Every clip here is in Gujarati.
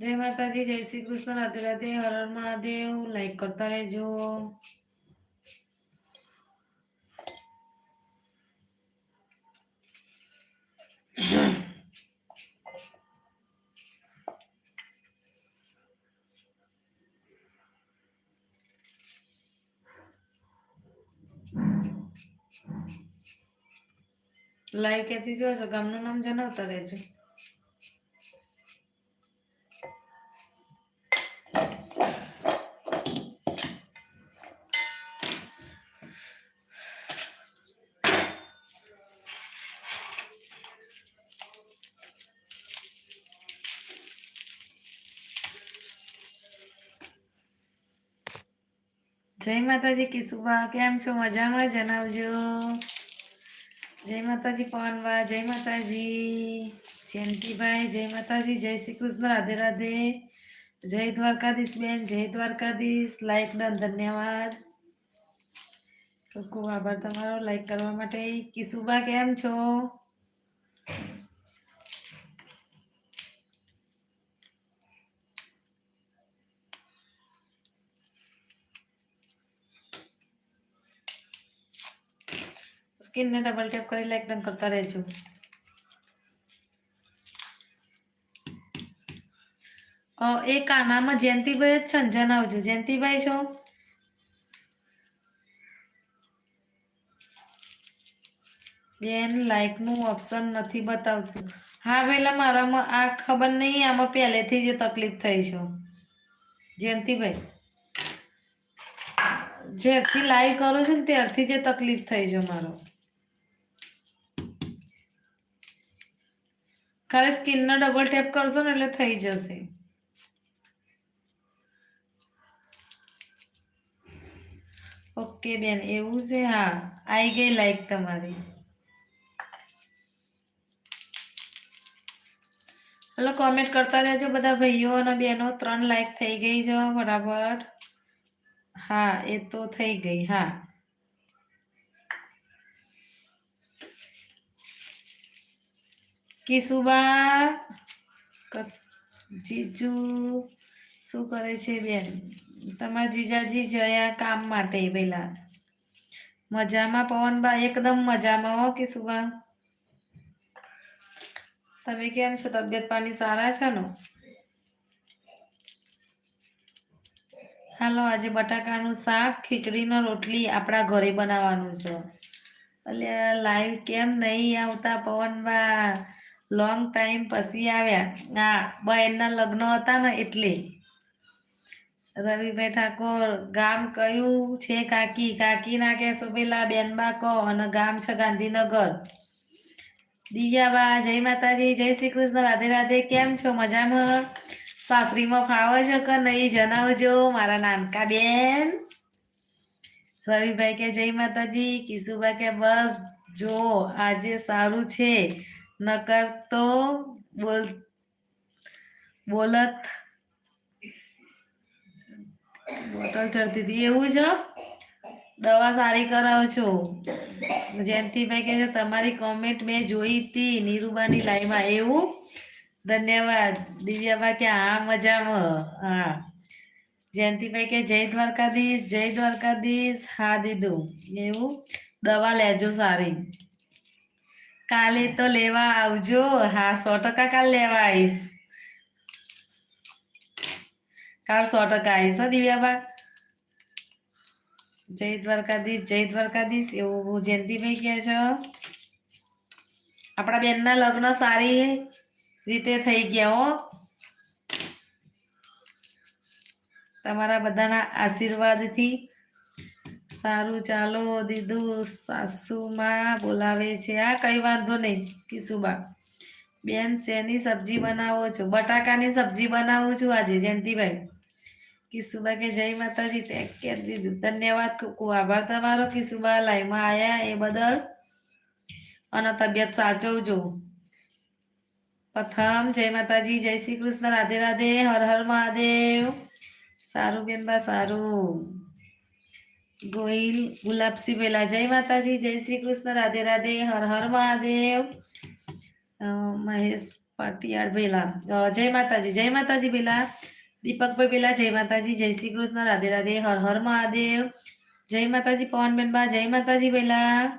જય માતાજી, જય શ્રી કૃષ્ણ, રાધે રાધે, હર મહાદેવ લાઈક કરતા રહેજો. લાઈવ ક્યાંથી જોશો ગામનું નામ જણાવતા રહેજો. જય માતાજી કિશુબા કેમ છો? મજામાં? જણાવજો. જય માતાજી પવનબા જય માતાજી. જયંતિભાઈ, જય માતાજી, જય શ્રી કૃષ્ણ, રાધે રાધે. જય દ્વારકાધીશ બેન, જય દ્વારકાધીશ. લાઈક ડન ધન્યવાદ. ખૂબ ખૂબ આભાર તમારો. લાઈક કરવા માટે. કિશુબા કેમ છો? સ્કિનને ડબલ ટેપ કરી લાઈક ડન કરતા રહેજો. એ કાનામાં જયંતિભાઈ જ છે ને, જણાવજો. જયંતિભાઈ છો? બેન લાઈકનું ઓપ્શન નથી બતાવતું. હા પેલા મારામાં આ ખબર નહીં, આમાં પહેલેથી જ તકલીફ થઈ છે. જયંતિભાઈ, જ્યારથી લાઈવ કરું છું ને, ત્યારથી જે તકલીફ થઈ છે મારો. ખાલી સ્કિનનો ડબલ ટેપ કરશો ને એટલે થઈ જશે. ઓકે બેન, એવું છે? હા આવી ગઈ લાઈક તમારી. હલો કોમેન્ટ કરતા રહેજો બધા ભાઈઓ અને બહેનો. ત્રણ લાઈક થઈ ગઈ છે બરાબર. હા, એ તો થઈ ગઈ, હા. કિશુબા ક- જીજુ, શું કરે છે બેન? તમારા જીજાજી જયા કામ માટે પેલા મજામાં? પવનબા એકદમ મજામાં હો કિશુબા તમે કેમ છો? તબિયત પાણી સારા છે ને? હાલો, આજે બટાકાનું શાક, ખીચડીનો રોટલી આપણા ઘરે બનાવવાનું છે. એટલે લાઈવ કેમ નહીં આવતા પવનબા લોંગ ટાઈમ પછી આવ્યા. હા બહેનના લગ્ન હતા ને એટલે. રવિભાઈ ઠાકોર ગામ કયું છે કાકી? કાકી ના કહેશો પેલા બેનબા કહો અને ગામ છે ગાંધીનગર. દિવ્યાબા જય માતાજી, જય શ્રી કૃષ્ણ, રાધે રાધે, કેમ છો? મજામાં? સાસરીમાં ફાવે છે કે નહીં? જણાવજો, મારા નાનકા બેન. રવિભાઈ કે, જય માતાજી કિશુભાઈ કે, બસ જો, આજે સારું છે. નકર તો બોલ, બોલત. બોટલ ચડતી હતી. એવું છે દવા સારી કરાવો છો. જયંતિભાઈ છે, તમારી કોમેન્ટ મેં જોઈ હતી નીરુબાની લાઈવમાં એવું? ધન્યવાદ. દિવ્યાબા કે હા મજામાં. હા. જયંતિભાઈ કે જય દ્વારકાધીશ જય દ્વારકાધીશ. હા, દીધું. એવું? દવા લેજો સારી. કાલે તો લેવા આવજો. હા, સો ટકા કાલ લેવા આવીશ. કાલ સો ટકા આવીશ, હો, દિવ્યાબા. જય દ્વારકાધીશ જય દ્વારકાધીશ. એવું જયંતિભાઈ કહે છે આપણા બેનના લગ્ન સારી રીતે થઈ ગયા, હો. તમારા બધાના આશીર્વાદથી સારું ચાલો દીધું સાસુમાં બોલાવે છે. આ કઈ વાંધો નહીં કિશુબા બેન, શેની સબ્જી બનાવો છો? બટાકાની સબ્જી બનાવું છું આજે, જયંતિભાઈ. કિશુબા કે, જય માતાજી ટેક કેર દીધું ધન્યવાદ ખૂબ આભાર તમારો કિશુબા લાઈમાં આવ્યા એ બદલ. અને તબિયત સાચવજો પ્રથમ, જય માતાજી, જય શ્રી કૃષ્ણ રાધે રાધે હર હર મહાદેવ. સારું બેનબા સારું. ગોહિલ ગુલાબસી બેલા જય માતાજી, જય શ્રી કૃષ્ણ, રાધે રાધે, હર હર મહાદેવ. મહેશ પાટિયાળ ભેલા જય માતાજી જય માતાજી ભેલા દીપકભાઈ ભેલા જય માતાજી, જય શ્રી કૃષ્ણ, રાધે રાધે, હર હર મહાદેવ. જય માતાજી, પવનબેન બા, જય માતાજી ભેલા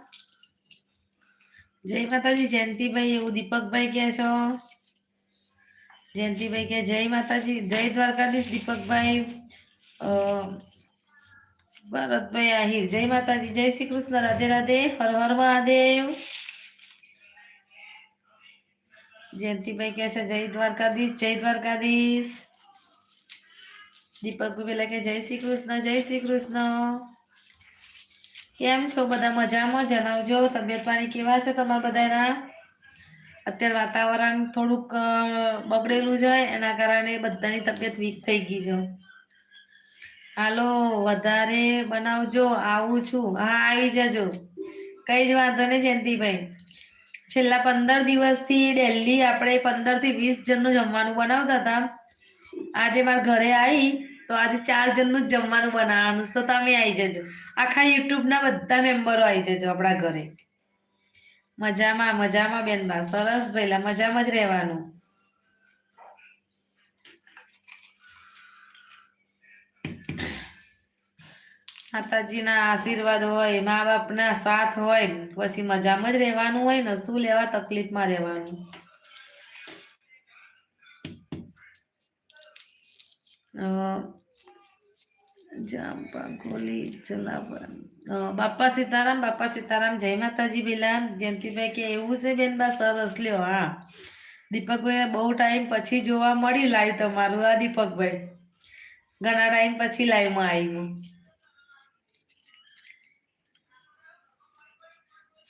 જય માતાજી, જયંતિભાઈ, એવું દીપકભાઈ કહે છો? જયંતિભાઈ કે જય માતાજી, જય દ્વારકાધીશ દીપકભાઈ. ભરતભાઈ આહિર જય માતાજી, જય શ્રી કૃષ્ણ. રાધે રાધે. હર હર મહાદેવ. જયંતિભાઈ કહે છે, જય દ્વારકાધીશ જય દ્વારકાધીશ. પેલા કે જય શ્રી કૃષ્ણ, જય શ્રી કૃષ્ણ. કેમ છો બધા? મજામાં? જણાવજો. તબિયત પાણી કેવા છે તમારા બધાના? અત્યારે વાતાવરણ થોડુંક બગડેલું છે. એના કારણે બધાની તબિયત વીક થઈ ગઈ છે. હાલો, વધારે બનાવજો, આવું છું. હા, આવી જજો. કઈ જ વાંધો નહીં, જયંતિભાઈ. છેલ્લા પંદર દિવસથી ડેલી આપણે પંદરથી વીસ જણનું જમવાનું બનાવતા હતા. આજે મારા ઘરે આવી તો આજે ચાર જણનું જ જમવાનું બનાવવાનું તો તમે આવી જજો. આખા યુટ્યુબના બધા મેમ્બરો આવી જજો આપણા ઘરે. મજામાં મજામાં બેનબા સરસ, ભઈલા, મજામાં જ રહેવાનું. માતાજીના આશીર્વાદ હોય મા બાપના સાથ હોય, પછી મજામાં જ રહેવાનું હોય ને, શું લેવા તકલીફમાં રહેવાનું? બાપા સીતારામ બાપા સીતારામ, જય માતાજી પેલા જયંતિભાઈ કે એવું છે બેન, બા, સરસ લ્યો, હા. દીપકભાઈ બહુ ટાઈમ પછી જોવા મળ્યું લાઈવ તમારું આ દીપકભાઈ? ઘણા ટાઈમ પછી લાઈવમાં આવ્યું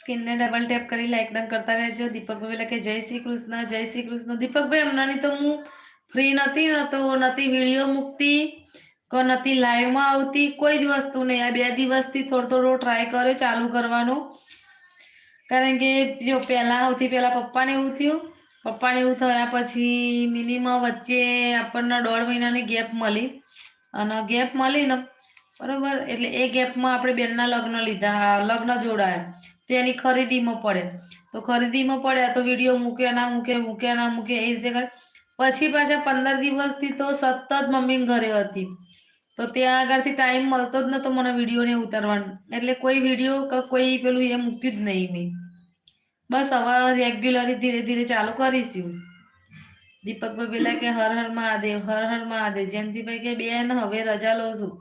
સ્કિનને ડબલ ટેપ કરી લાઈક ડન કરતા રહેજો. દીપકભાઈ લખે જય શ્રી કૃષ્ણ, જય શ્રી કૃષ્ણ. દીપકભાઈ, હમણાંની તો હું ફ્રી નથી તો નથી વીડિયો મૂકતી, કે, નથી લાઈવમાં આવતી, કોઈ જ વસ્તુ નહીં. આ બે દિવસથી થોડો થોડો ટ્રાય કર્યો ચાલુ કરવાનો. કારણ કે જો પહેલાં સૌથી પહેલાં પપ્પાને એવું થયું. પપ્પાને એવું થયા પછી મિનિમમ વચ્ચે આપણને દોઢ મહિનાની ગેપ મળી. અને ગેપ મળી ને, બરોબર? એટલે એ ગેપમાં આપણે બેનના લગ્ન લીધા લગ્ન જોડાયા. તો એની ખરીદીમાં પડે. તો ખરીદીમાં પડ્યા તો વીડિયો મૂકે ના મૂકે મૂકે ના મૂકે, એ રીતે કરે. પછી પાછા પંદર દિવસથી તો સતત મમ્મી ઘરે હતી. તો ત્યાં આગળથી ટાઈમ મળતો જ નતો મને વિડીયોને ઉતારવાનો. એટલે કોઈ વીડિયો કોઈ પેલું એ મૂક્યું જ નહીં મેં. બસ હવે રેગ્યુલરી ધીરે ધીરે ચાલુ કરીશું. દીપકભાઈ પેલા કે, હર હર મહાદેવ, હર હર મહાદેવ. જયંતિભાઈ કે, બેન, હવે રજા લઉં છું.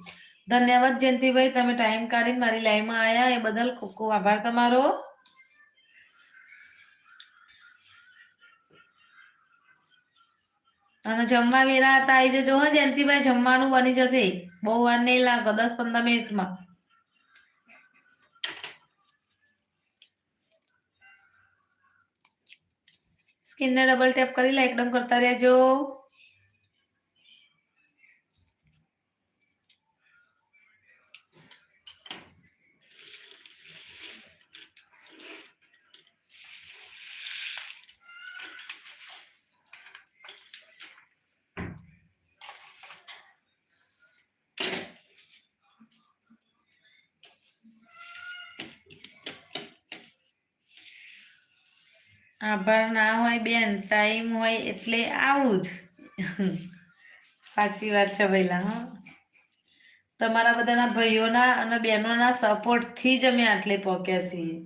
ધન્યવાદ જયંતિભાઈ, તમે ટાઈમ કાઢીને મારી લાઈવમાં આવ્યા એ બદલ ખૂબ ખૂબ આભાર તમારો. અને જમવા વેરા હતા. આવી જજો હો જયંતિભાઈ, જમવાનું બની જશે. બહુ વાર નહીં લાગે, દસ પંદર મિનિટમાં. સ્કિનને ડબલ ટેપ કરી લે, એકદમ કરતા રહેજો. આભાર ના હોય બેન, ટાઈમ હોય એટલે આવું જ. સાચી વાત છે પહેલા હા. તમારા બધાના ભાઈઓના અને બહેનોના સપોર્ટથી જ અમે આટલે પહોંચ્યા છીએ.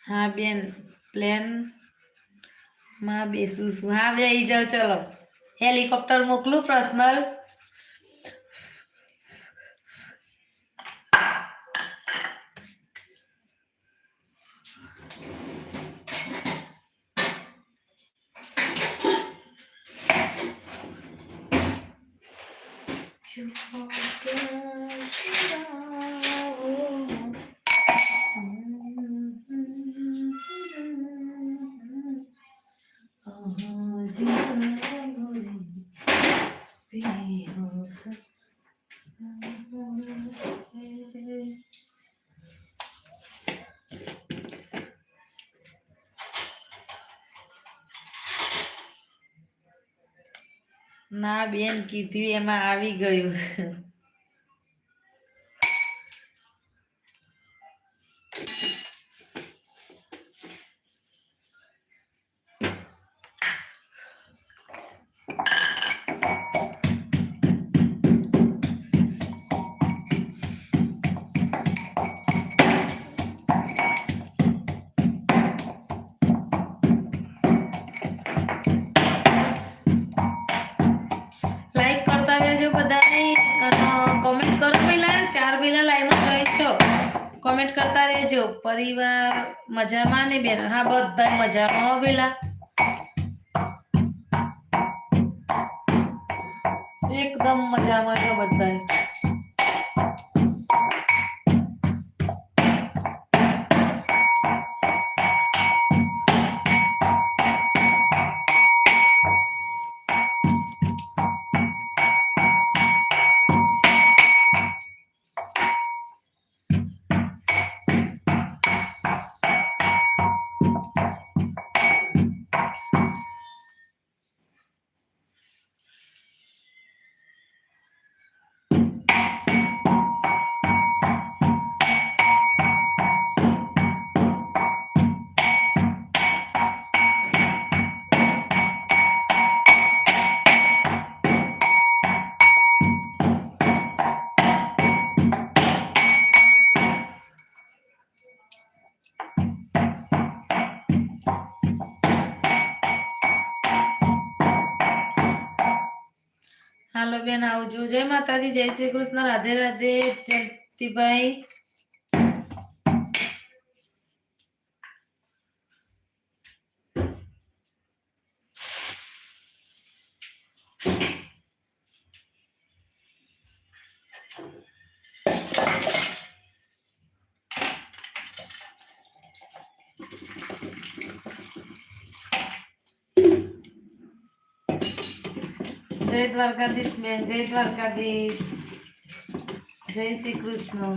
હા બેન પ્લેન માં બેસું છું હા બે જાઓ ચલો હેલિકોપ્ટર મોકલું પર્સનલ Thank you. કીધું એમાં આવી ગયું. પહેલા લાઈવમાં જોઈ છો? કોમેન્ટ કરતા રહેજો. પરિવાર મજામાં ને બેન? હા બધા મજામાં હો પેલા એકદમ મજામાં છો બધાય. બેન આવજો. જય માતાજી જય શ્રી કૃષ્ણ. રાધે રાધે જયંતિભાઈ. જય દ્વારકાધીશ બેન જય દ્વારકાધીશ. જય શ્રી કૃષ્ણ.